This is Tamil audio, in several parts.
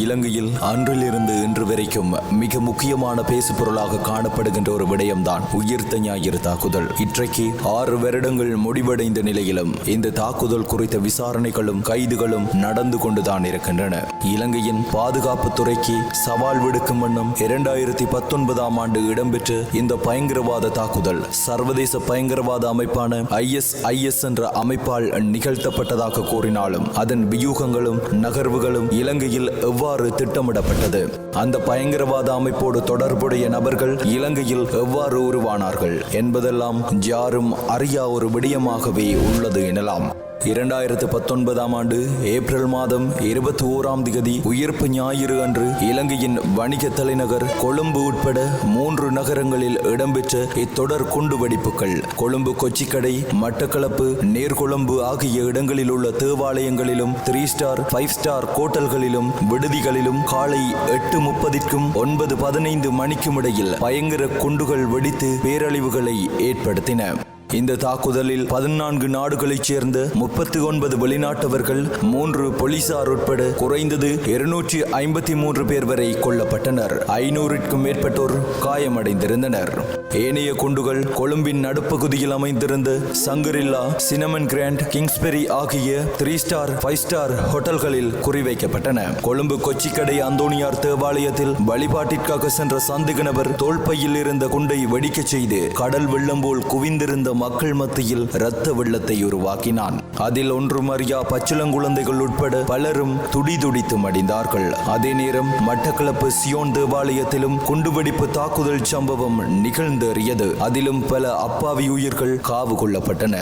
இலங்கையில் அன்றிலிருந்து இன்று வரைக்கும் மிக முக்கியமான பேசு பொருளாக காணப்படுகின்ற ஒரு விடயம்தான் உயிர்த்த ஞாயிறு தாக்குதல். இன்றைக்கு ஆறு வருடங்கள் முடிவடைந்த நிலையிலும் இந்த தாக்குதல் குறித்த விசாரணைகளும் கைதுகளும் நடந்து கொண்டுதான் இருக்கின்றன. இலங்கையின் பாதுகாப்பு துறைக்கு சவால் விடுக்கும் வண்ணம் இரண்டாயிரத்தி பத்தொன்பதாம் ஆண்டு இடம்பெற்ற இந்த பயங்கரவாத தாக்குதல் சர்வதேச பயங்கரவாத அமைப்பான ஐஎஸ் ஐஎஸ் என்ற அமைப்பால் நிகழ்த்தப்பட்டதாக கூறினாலும் அதன் வியூகங்களும் நகர்வுகளும் இலங்கையில் எவ்வாறு திட்டமிடப்பட்டது. அந்த பயங்கரவாத அமைப்போடு தொடர்புடைய நபர்கள் இலங்கையில் எவ்வாறு உருவானார்கள் என்பதெல்லாம் யாரும் அறியா ஒரு விடயமாகவே உள்ளது எனலாம். இரண்டாயிரத்து பத்தொன்பதாம் ஆண்டு ஏப்ரல் மாதம் இருபத்தி ஓராம் திகதி உயிர்ப்பு ஞாயிறு அன்று இலங்கையின் வணிக தலைநகர் கொழும்பு உட்பட மூன்று நகரங்களில் இடம்பெற்ற இத்தொடர் குண்டு வெடிப்புகள். கொழும்பு கொச்சிக்கடை மட்டக்களப்பு நேர்கொழும்பு ஆகிய இடங்களில் உள்ள தேவாலயங்களிலும் த்ரீ ஸ்டார் ஃபைவ் ஸ்டார் கோட்டல்களிலும் விடுதிகளிலும் காலை எட்டு முப்பதிற்கும் ஒன்பது பதினைந்து மணிக்கும் இடையில் பயங்கர குண்டுகள் வெடித்து பேரழிவுகளை ஏற்படுத்தின. இந்த தாக்குதலில் பதினான்கு நாடுகளைச் சேர்ந்த முப்பத்தி ஒன்பது வெளிநாட்டவர்கள் மூன்று போலீசார் உட்பட குறைந்தது இருநூற்றி ஐம்பத்தி மூன்று பேர் வரை கொல்லப்பட்டனர். ஐநூறுக்கும் மேற்பட்டோர் காயமடைந்திருந்தனர். ஏனைய குண்டுகள் கொழும்பின் நடுப்பகுதியில் அமைந்திருந்த Shangri La cinnamon grand Kingsbury ஆகிய த்ரீ ஸ்டார் ஃபைவ் ஸ்டார் ஹோட்டல்களில் குறிவைக்கப்பட்டன. கொழும்பு கொச்சிக்கடை அந்தோனியார் தேவாலயத்தில் வழிபாட்டிற்காக சென்ற சந்தேக நபர் தோல்பையில் இருந்த குண்டை வெடிக்கச் செய்து கடல் வெள்ளம் போல் குவிந்திருந்த மக்கள் மத்தியில் இரத்த வெள்ளத்தை உருவாக்கினான். அதில் ஒன்றும் அறியா பச்சிளங்குழந்தைகள் உட்பட பலரும் துடிதுடித்து மடிந்தார்கள். அதே நேரம் மட்டக்களப்பு சியோன் தேவாலயத்திலும் குண்டுவெடிப்பு தாக்குதல் சம்பவம் நிகழ்ந்தேறியது. அதிலும் பல அப்பாவி உயிர்கள் காவு கொள்ளப்பட்டன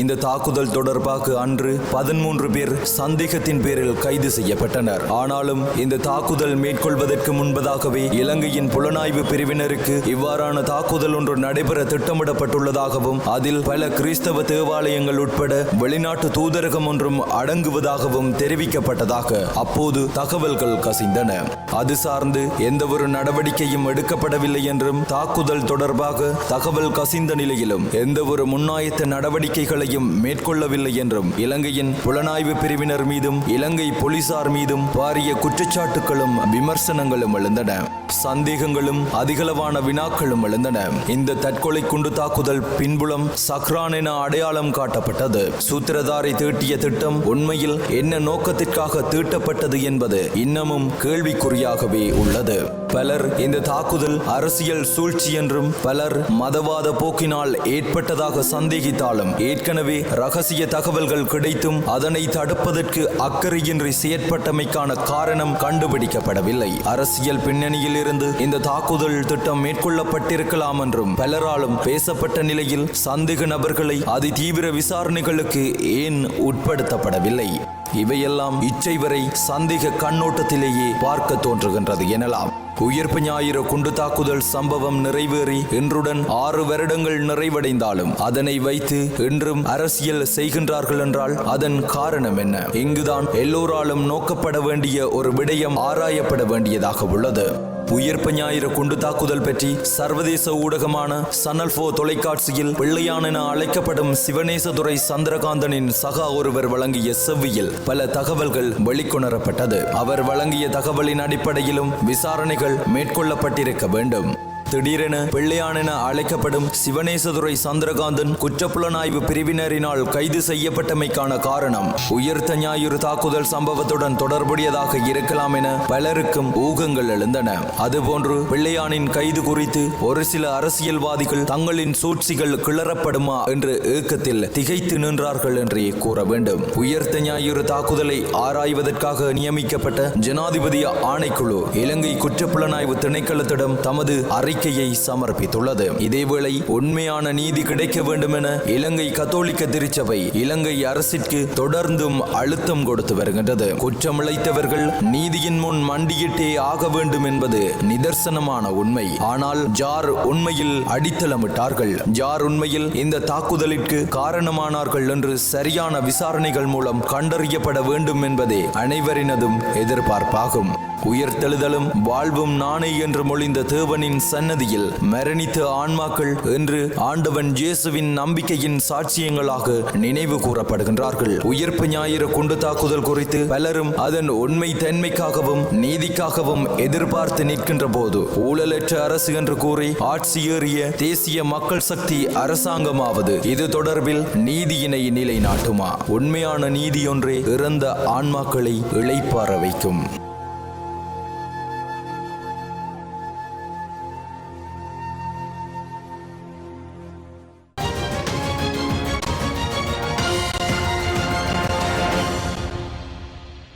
இந்த தாக்குதல் தொடர்பாக அன்று பதிமூன்று பேர் சந்தேகத்தின் பேரில் கைது செய்யப்பட்டனர். ஆனாலும் இந்த தாக்குதல் மேற்கொள்வதற்கு முன்பதாகவே இலங்கையின் புலனாய்வு பிரிவினருக்கு இவ்வாறான தாக்குதல் ஒன்று நடைபெற திட்டமிடப்பட்டுள்ளதாகவும் அதில் பல கிறிஸ்தவ தேவாலயங்கள் உட்பட வெளிநாட்டு தூதரகம் ஒன்றும் அடங்குவதாகவும் தெரிவிக்கப்பட்டதாக அப்போது தகவல்கள் கசிந்தன. அது சார்ந்து எந்தவொரு நடவடிக்கையும் எடுக்கப்படவில்லை என்றும் தாக்குதல் தொடர்பாக தகவல் கசிந்த நிலையிலும் எந்தவொரு முன்னாயத்த நடவடிக்கைகள் நடவடிக்கைகளையும் மேற்கொள்ளவில்லை என்றும் இலங்கையின் புலனாய்வு பிரிவினர் மீதும் இலங்கை போலீசார் மீதும் பாரிய குற்றச்சாட்டுகளும் விமர்சனங்களும் எழுந்தன. சந்தேகங்களும் அதிகளவான வினாக்களும் எழுந்தன. இந்த தற்கொலை குண்டு தாக்குதல் பின்புலம் சக்ரான் என அடையாளம் காட்டப்பட்டது. சூத்திரதாரை தீட்டிய திட்டம் உண்மையில் என்ன நோக்கத்திற்காக தீட்டப்பட்டது என்பது இன்னமும் கேள்விக்குறியாகவே உள்ளது. பலர் இந்த தாக்குதல் அரசியல் சூழ்ச்சி என்றும் பலர் மதவாத போக்கினால் ஏற்பட்டதாக சந்தேகித்தாலும் ஏற்கனவே ரகசிய தகவல்கள் கிடைத்தும் அதனை தடுப்பதற்கு அக்கறையின்றி செயற்பட்டமைக்கான காரணம் கண்டுபிடிக்கப்படவில்லை. அரசியல் பின்னணியில் இருந்து இந்த தாக்குதல் திட்டம் மேற்கொள்ளப்பட்டிருக்கலாம் என்றும் பலராலும் பேசப்பட்ட நிலையில் சந்தேக நபர்களை அதிதீவிர விசாரணைகளுக்கு ஏன் உட்படுத்தப்படவில்லை? இவையெல்லாம் இச்சை வரை சந்தேக கண்ணோட்டத்திலேயே பார்க்க தோன்றுகின்றது எனலாம். உயிர்ப்பு ஞாயிறு குண்டு தாக்குதல் சம்பவம் நிறைவேறி இன்றுடன் ஆறு வருடங்கள் நிறைவடைந்தாலும் அதனை வைத்து இன்றும் அரசியல் செய்கின்றார்கள் என்றால் அதன் காரணம் என்ன? இங்குதான் எல்லோராலும் நோக்கப்பட வேண்டிய ஒரு விடயம் ஆராயப்பட வேண்டியதாக உள்ளது. உயிர்ப்பு ஞாயிறு குண்டு தாக்குதல் பற்றி சர்வதேச ஊடகமான சனல் போ தொலைக்காட்சியில் பிள்ளையான் என அழைக்கப்படும் சிவனேசதுரை சந்திரகாந்தனின் சகா ஒருவர் வழங்கிய செவ்வியில் பல தகவல்கள் வெளிக்கொணரப்பட்டது. அவர் வழங்கிய தகவலின் அடிப்படையிலும் விசாரணைகள் மேற்கொள்ளப்பட்டிருக்க வேண்டும். திடீரென பிள்ளையான் என அழைக்கப்படும் சிவனேசதுரை சந்திரகாந்தன் குற்றப்புலனாய்வு பிரிவினரினால் கைது செய்யப்பட்டமைக்கான காரணம் உயிர்த்த ஞாயிறு தாக்குதல் சம்பவத்துடன் தொடர்புடையதாக இருக்கலாம் என பலருக்கும் ஊகங்கள் எழுந்தன. அதுபோன்று பிள்ளையானின் கைது குறித்து ஒரு சில அரசியல்வாதிகள் தங்களின் சூழ்ச்சிகள் கிளறப்படுமா என்று ஏக்கத்தில் திகைத்து நின்றார்கள் என்றே கூற வேண்டும். உயர்த்த ஞாயிறு தாக்குதலை ஆராய்வதற்காக நியமிக்கப்பட்ட ஜனாதிபதி ஆணைக்குழு இலங்கை குற்றப்புலனாய்வு திணைக்களத்திடம் தமது அறிக்கை அறிக்கையை சமர்ப்பித்துள்ளது. இதேவேளை உண்மையான நீதி கிடைக்க வேண்டும் என இலங்கை கத்தோலிக்க திருச்சபை இலங்கை அரசிற்கு தொடர்ந்தும் அழுத்தம் கொடுத்து வருகின்றது. குற்றமிழைத்தவர்கள் நீதியின் முன் மண்டியிட்டே ஆக வேண்டும் என்பது நிதர்சனமான உண்மை. ஆனால் ஜார் உண்மையில் அடித்தளமிட்டார்கள். ஜார் உண்மையில் இந்த தாக்குதலிற்கு காரணமானார்கள் என்று சரியான விசாரணைகள் மூலம் கண்டறியப்பட வேண்டும் என்பதே அனைவரினதும் எதிர்பார்ப்பாகும். உயிர்த்தெழுதலும் வாழ்வும் நானே என்று மொழிந்த தேவனின் சன்னதியில் மரணித்த ஆன்மாக்கள் என்று ஆண்டவன் இயேசுவின் நம்பிக்கையின் சாட்சியங்களாக நினைவு கூறப்படுகின்றார்கள். உயிர்ப்பு ஞாயிறு குண்டு தாக்குதல் குறித்து பலரும் அதன் உண்மை தன்மைக்காகவும் நீதிக்காகவும் எதிர்பார்த்து நிற்கின்ற போது ஊழலற்ற அரசு என்று கூறி ஆட்சியேறிய தேசிய மக்கள் சக்தி அரசாங்கமாவது இது தொடர்பில் நீதியினை நிலைநாட்டுமா? உண்மையான நீதியொன்றே இறந்த ஆன்மாக்களை இழைப்பார வைக்கும்.